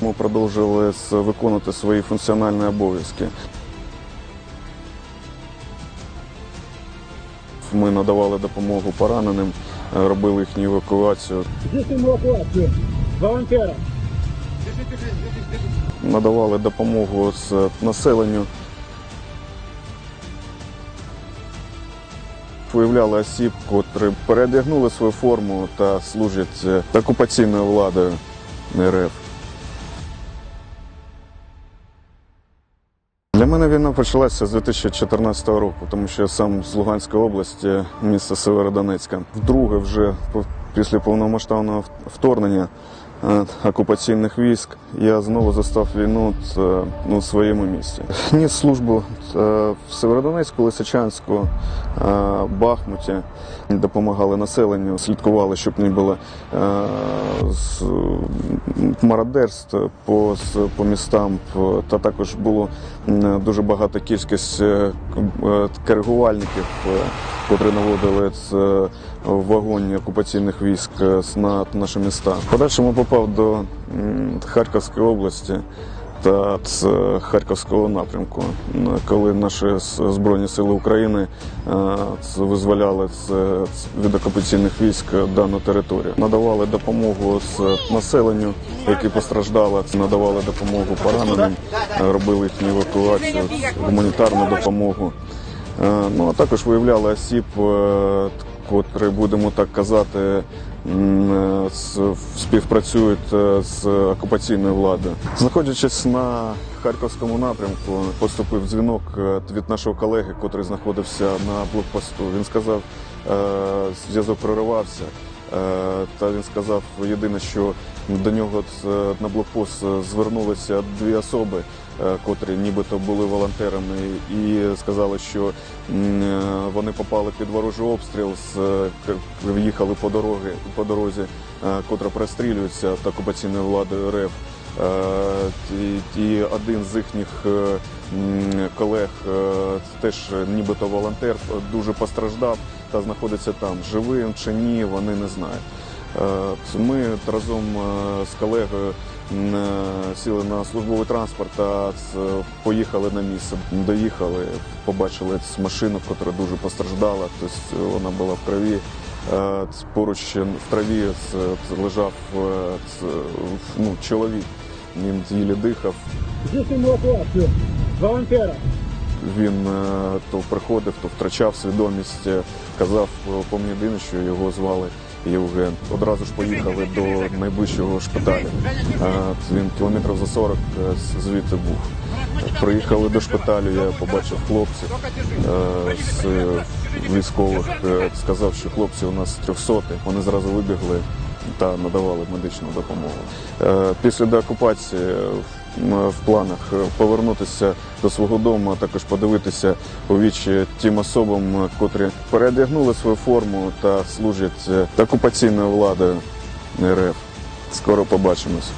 Ми продовжили виконувати свої функціональні обов'язки. Ми надавали допомогу пораненим, е, робили їхню евакуацію, надавали допомогу з населенню. Виявляли осіб, котрі переодягнули свою форму та служать е, окупаційною владою РФ. Для мене війна почалася з 2014 року, тому що я сам з Луганської області, міста Северодонецька. Вдруге, вже після повномасштабного вторгнення е, окупаційних військ, я знову застав війну е, в своєму місті. Ніс службу е, в Северодонецьку, Лисичанську, Бахмуті. Допомагали населенню, слідкували, щоб не було мародерств по, по містам. Та також було дуже багато кількість е, е, коригувальників, е, котрі наводили е, вогонь окупаційних військ е, на наші міста. Подальше подальшому попав до Харківської області та з Харківського напрямку, коли наші Збройні Сили України е, визволяли від окупаційних військ дану територію. Надавали допомогу з населенню, яке постраждало, надавали допомогу пораненим, робили їхню евакуацію, гуманітарну допомогу. Е, Ну а також виявляли осіб, е, котрі, будемо так казати, е, співпрацюють е, з окупаційною владою. Знаходячись на харківському напрямку, поступив дзвінок е, від нашого колеги, котрий знаходився на блокпосту. Він сказав, зв'язок проривався. Е, Та він сказав єдине, що до нього е, на блокпост е, звернулися дві особи, котрі нібито були волонтерами, і сказали, що вони попали під ворожий обстріл, в'їхали по дороги по дорозі, котра прострілюється та окупаційною владою РФ. Е, І, один з їхніх е, колег е, теж нібито волонтер дуже постраждав та знаходиться там. Живий він чи ні, вони не знають. Ми разом з колегою сіли на службовий транспорт та поїхали на місце. Доїхали, побачили цю машину, яка дуже постраждала, тобто вона була в крові. Поруч в траві лежав ну, чоловік. Він їлі дихав. Волонтера. Він е, то приходив, то втрачав свідомість. Е, Казав е, по мені єдине, що його звали Євген. Одразу ж поїхали до найближчого шпиталю. Він кілометрів за 40 е, звідти був. Приїхали до шпиталю, я побачив хлопців з військових. Сказав, що хлопці у нас 300 Вони зразу вибігли та надавали медичну допомогу. Е, Після деокупації в планах е, повернутися до свого дому, а також подивитися у вічі тим особам, котрі переодягнули свою форму та служать е, окупаційною владою РФ. Скоро побачимось.